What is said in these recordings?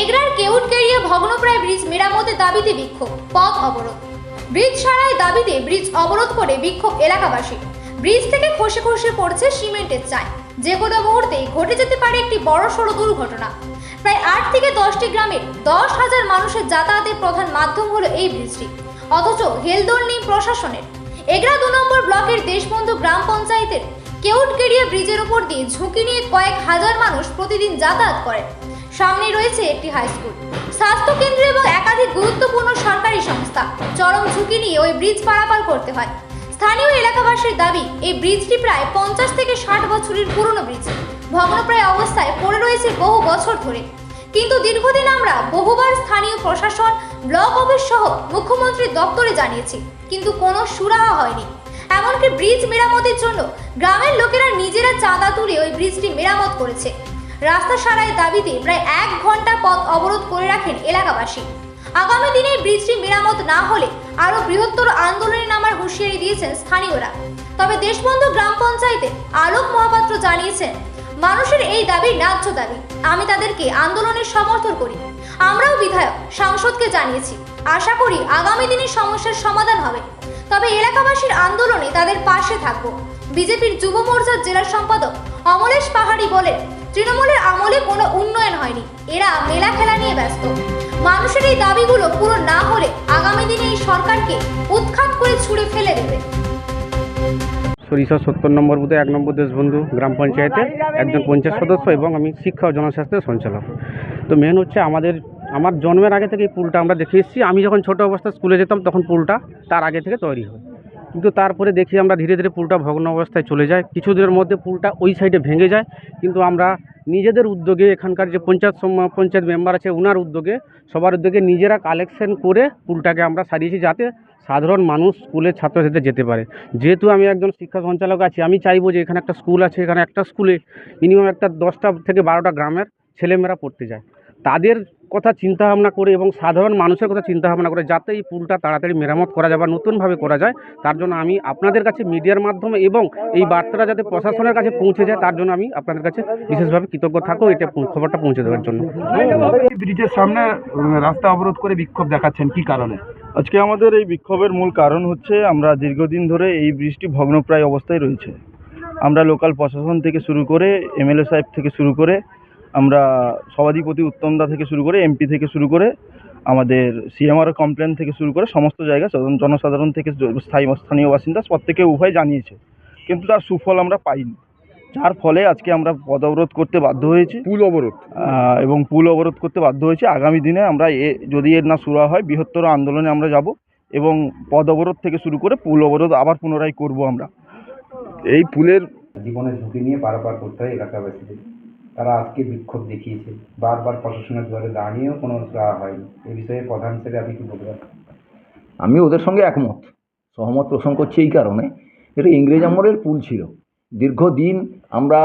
এগরার কেউটকেরিয়া ভগ্নপ্রায় bridge মেরামতের দাবিতে বিক্ষোভ, পথ অবরোধ। ব্রিজ সারাই দাবিতে ব্রিজ অবরোধ করে বিক্ষোভ এলাকাবাসী। ব্রিজ থেকে খসে খসে পড়ছে সিমেন্টের চাই। যে কোনো মুহূর্তেই ঘটে যেতে পারে একটি বড় সড়ো দুর্ঘটনা। প্রায় আট থেকে দশটি গ্রামের দশ হাজার মানুষের যাতায়াতের প্রধান মাধ্যম হলো এই ব্রিজটি। অথচ হেলদোল প্রশাসনের এগরা দু নম্বর ব্লকের দেশবন্ধু গ্রাম পঞ্চায়েতের কেউটকেরিয়া ব্রিজের উপর দিয়ে ঝুঁকি নিয়ে কয়েক হাজার মানুষ প্রতিদিন যাতায়াত করেন সামনে রয়েছে একটি হাই স্কুল স্বাস্থ্য কেন্দ্র এবং একাধিক গুরুত্বপূর্ণ সরকারি সংস্থা। চরম ঝুঁকি নিয়ে ওই ব্রিজ পারাপার করতে হয়। স্থানীয় এলাকাবাসীর দাবি, এই ব্রিজটি প্রায় পঞ্চাশ থেকে ষাট বছরের পুরনো ব্রিজ ভগ্নপ্রায় অবস্থায় পড়ে রয়েছে বহু বছর ধরে। কিন্তু দীর্ঘদিন আমরা বহুবার স্থানীয় প্রশাসন, ব্লক অফিস সহ মুখ্যমন্ত্রীর দপ্তরে জানিয়েছি, কিন্তু কোনো সুরাহা হয়নি। এমনকি ব্রিজ মেরামতের জন্য গ্রামের লোকেরা নিজেরা চাঁদা তুলে ওই ব্রিজটি মেরামত করেছে। রাস্তা সারাইয়ের দাবিতে প্রায় এক ঘণ্টা পথ অবরোধ করে রাখেন এলাকাবাসী। আগামী দিনে ব্রিজটি মেরামত না হলে আরও বৃহত্তর আন্দোলনে নামার হুঁশিয়ারি দিয়েছেন স্থানীয়রা। তবে দেশবন্ধু গ্রাম পঞ্চায়েতে আলোক মহাপাত্র জানিয়েছেন, মানুষের এই দাবি ন্যায্য দাবি। আমি তাদেরকে আন্দোলনের সমর্থন করি। আমরাও বিধায়ক, সাংসদকে জানিয়েছি। আশা করি আগামী দিনে সমস্যার সমাধান হবে। তবে এলাকাবাসীর আন্দোলনে তাদের পাশে থাকব। বিজেপির যুব মোর্চার জেলা সম্পাদক অমলেশ পাহাড়ি বলেন তৃণমূলের আমলে কোনো উন্নয়ন হয়নি। এরা মেলা খেলা নিয়ে ব্যস্ত। মানুষের এই দাবিগুলো পূরণ না হলে আগামী দিনে এই সরকারকে উৎখাত করে ছুঁড়ে ফেলে দেবে। সরিষা সত্তর নম্বর বুথে এক নম্বর দেশবন্ধু গ্রাম পঞ্চায়েতের একজন পঞ্চায়েত সদস্য এবং আমি শিক্ষা ও জনস্বাস্থ্যের সঞ্চালক। তো মেন হচ্ছে আমাদের, আমার জন্মের আগে থেকে এই পুলটা আমরা দেখে এসেছি। আমি যখন ছোটো অবস্থায় স্কুলে যেতাম, তখন পুলটা তার আগে থেকে তৈরি হয়। কিন্তু তারপরে দেখি আমরা ধীরে ধীরে পুলটা ভগ্ন অবস্থায় চলে যায়। কিছুদিনের মধ্যে পুলটা ওই সাইডে ভেঙে যায়। কিন্তু আমরা নিজেদের উদ্যোগে এখানকার যে পঞ্চায়েত পঞ্চায়েত মেম্বার আছে ওনার উদ্যোগে, সবার উদ্যোগে নিজেরা কালেকশন করে পুলটাকে আমরা সারিয়েছি যাতে সাধারণ মানুষ স্কুলের ছাত্রছাত্রীদের যেতে পারে। যেহেতু আমি একজন শিক্ষা সঞ্চালক আছি, আমি চাইব যে এখানে একটা স্কুল আছে, এখানে একটা স্কুলে মিনিমাম একটা দশটা থেকে বারোটা গ্রামের ছেলেমেয়েরা পড়তে যায়। তাদের কথা চিন্তা ভাবনা করে এবং সাধারণ মানুষের কথা চিন্তা ভাবনা করে যাতে এই পুলটা তাড়াতাড়ি মেরামত করা যায় বা নতুনভাবে করা যায় তার জন্য আমি আপনাদের কাছে মিডিয়ার মাধ্যমে এবং এই বার্তাটা যাতে প্রশাসনের কাছে পৌঁছে যায় তার জন্য আমি আপনাদের কাছে বিশেষভাবে কৃতজ্ঞ থাকব এটা খবরটা পৌঁছে দেওয়ার জন্য। এই ব্রিজের সামনে রাস্তা অবরোধ করে বিক্ষোভ দেখাচ্ছেন কি কারণে? আজকে আমাদের এই বিক্ষোভের মূল কারণ হচ্ছে আমরা দীর্ঘদিন ধরে এই ব্রিজটি ভগ্নপ্রায় অবস্থায় রয়েছে। আমরা লোকাল প্রশাসন থেকে শুরু করে এমএলএ সাহেব থেকে শুরু করে আমরা সভাধিপতি উত্তমদা থেকে শুরু করে এমপি থেকে শুরু করে আমাদের সিএমআর কমপ্লেন থেকে শুরু করে সমস্ত জায়গায় জনসাধারণ থেকে স্থায়ী স্থানীয় বাসিন্দা প্রত্যেকে উভয় জানিয়েছে। কিন্তু তার সুফল আমরা পাইনি। যার ফলে আজকে আমরা পদ অবরোধ করতে বাধ্য হয়েছি। পুল অবরোধ। এবং পুল অবরোধ করতে বাধ্য হয়েছে। আগামী দিনে আমরা এ যদি এর না শুরু হয় বৃহত্তর আন্দোলনে আমরা যাব এবং পদ অবরোধ থেকে শুরু করে পুল অবরোধ আবার পুনরায় করব আমরা। এই পুলের জীবনের ঝুঁকি নিয়ে পারাপার করতে হয় এলাকাবাসীদের। তারা আজকে বিক্ষোভ দেখিয়েছে। বারবার প্রশাসনের দুয়ারে দাঁড়িয়েও কোনো সুরাহা হয়নি। এ বিষয়ে প্রধান হিসেবে আপনি কি বলবেন? আমি ওদের সঙ্গে একমত। সহমত পোষণ করছি এই কারণে। এটা ইংরেজ আমলের পুল ছিল। দীর্ঘদিন আমরা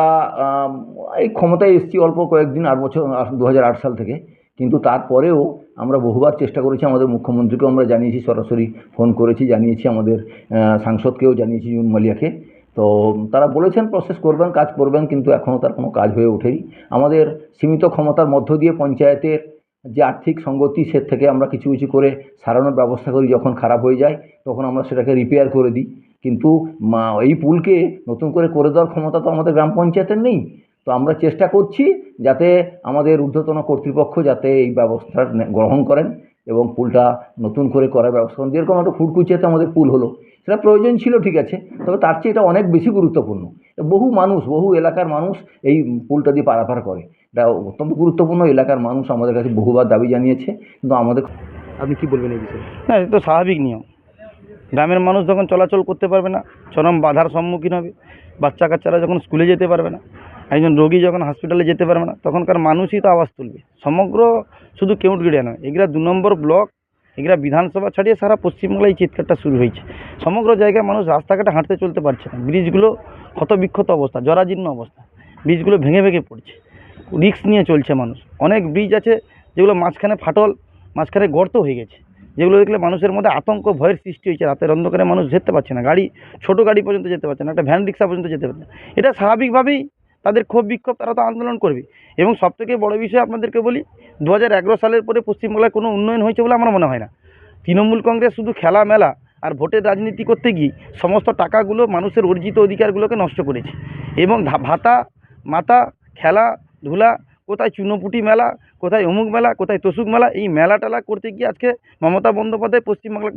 এই ক্ষমতায় এসেছি অল্প কয়েকদিন, আট বছর দু হাজার আট সাল থেকে। কিন্তু তারপরেও আমরা বহুবার চেষ্টা করেছি আমাদের মুখ্যমন্ত্রীকেও আমরা জানিয়েছি, সরাসরি ফোন করেছি, জানিয়েছি আমাদের সাংসদকেও জানিয়েছি জুন মালিয়াকে। তো তারা বলেছেন প্রসেস করবেন, কাজ করবেন, কিন্তু এখনও তার কোনো কাজ হয়ে ওঠেনি। আমাদের সীমিত ক্ষমতার মধ্য দিয়ে পঞ্চায়েতের যে আর্থিক সঙ্গতি সে থেকে আমরা কিছু কিছু করে সারানোর ব্যবস্থা করি যখন খারাপ হয়ে যায়, তখন আমরা সেটাকে রিপেয়ার করে দিই। কিন্তু এই পুলকে নতুন করে করে দেওয়ার ক্ষমতা তো আমাদের গ্রাম পঞ্চায়েতের নেই। তো আমরা চেষ্টা করছি যাতে আমাদের ঊর্ধ্বতন কর্তৃপক্ষ যাতে এই ব্যবস্থা গ্রহণ করেন। এবং পুলটা নতুন করে করার ব্যবস্থা করেন। যেরকম একটা ফুটকুচিয়াতে আমাদের পুল হলো সেটা প্রয়োজন ছিল ঠিক আছে তবে তার চেয়ে এটা অনেক বেশি গুরুত্বপূর্ণ। বহু মানুষ বহু এলাকার মানুষ এই পুলটা দিয়ে পারাপার করে। এটা অত্যন্ত গুরুত্বপূর্ণ এলাকার মানুষ আমাদের কাছে বহুবার দাবি জানিয়েছে কিন্তু আমাদের আপনি কি বলবেন এই বিষয়ে? না এটা তো স্বাভাবিক নিয়ম। গ্রামের মানুষ যখন চলাচল করতে পারবে না চরম বাধার সম্মুখীন হবে বাচ্চা কাচ্চারা যখন স্কুলে যেতে পারবে না একজন রোগী যখন হসপিটালে যেতে পারবে না, তখনকার মানুষই তো আওয়াজ তুলবে। সমগ্র শুধু কেউটগিরিয়া নয়, এগুলা দু নম্বর ব্লক এগুলা বিধানসভা ছাড়িয়ে সারা পশ্চিমবাংলায় এই চিৎকারটা শুরু হয়েছে। সমগ্র জায়গায় মানুষ রাস্তাঘাটে হাঁটতে চলতে পারছে না। ব্রিজগুলো ক্ষতবিক্ষত অবস্থা, জরাজীর্ণ অবস্থা। ব্রিজগুলো ভেঙে ভেঙে পড়ছে। রিস্ক নিয়ে চলছে মানুষ। অনেক ব্রিজ আছে যেগুলো মাঝখানে ফাটল, মাঝখানে গর্ত হয়ে গেছে। যেগুলো দেখলে মানুষের মধ্যে আতঙ্ক, ভয়ের সৃষ্টি হয়েছে। রাতের অন্ধকারে মানুষ যেতে পারছে না। গাড়ি, ছোট গাড়ি পর্যন্ত যেতে পারছে না। একটা ভ্যান রিক্সা পর্যন্ত যেতে পারছে না। এটা স্বাভাবিকভাবেই তাদের ক্ষোভ বিক্ষোভ তারা তো আন্দোলন করবে। এবং সবথেকে বড় বিষয় আপনাদেরকে বলি, দু হাজার এগারো সালের পরে পশ্চিমবাংলায় কোনো উন্নয়ন হয়েছে বলে আমার মনে হয় না। তৃণমূল কংগ্রেস শুধু খেলা, মেলা আর ভোটের রাজনীতি করতে গিয়ে সমস্ত টাকাগুলো মানুষের অর্জিত অধিকারগুলোকে নষ্ট করেছে। এবং ভাতা, মাতা, খেলা, ধুলা, কোথায় চুনোপুটি মেলা, কোথায় অমুক মেলা, কোথায় তসুক মেলা, এই মেলা টেলা করতে গিয়ে আজকে মমতা বন্দ্যোপাধ্যায় পশ্চিমবাংলাটা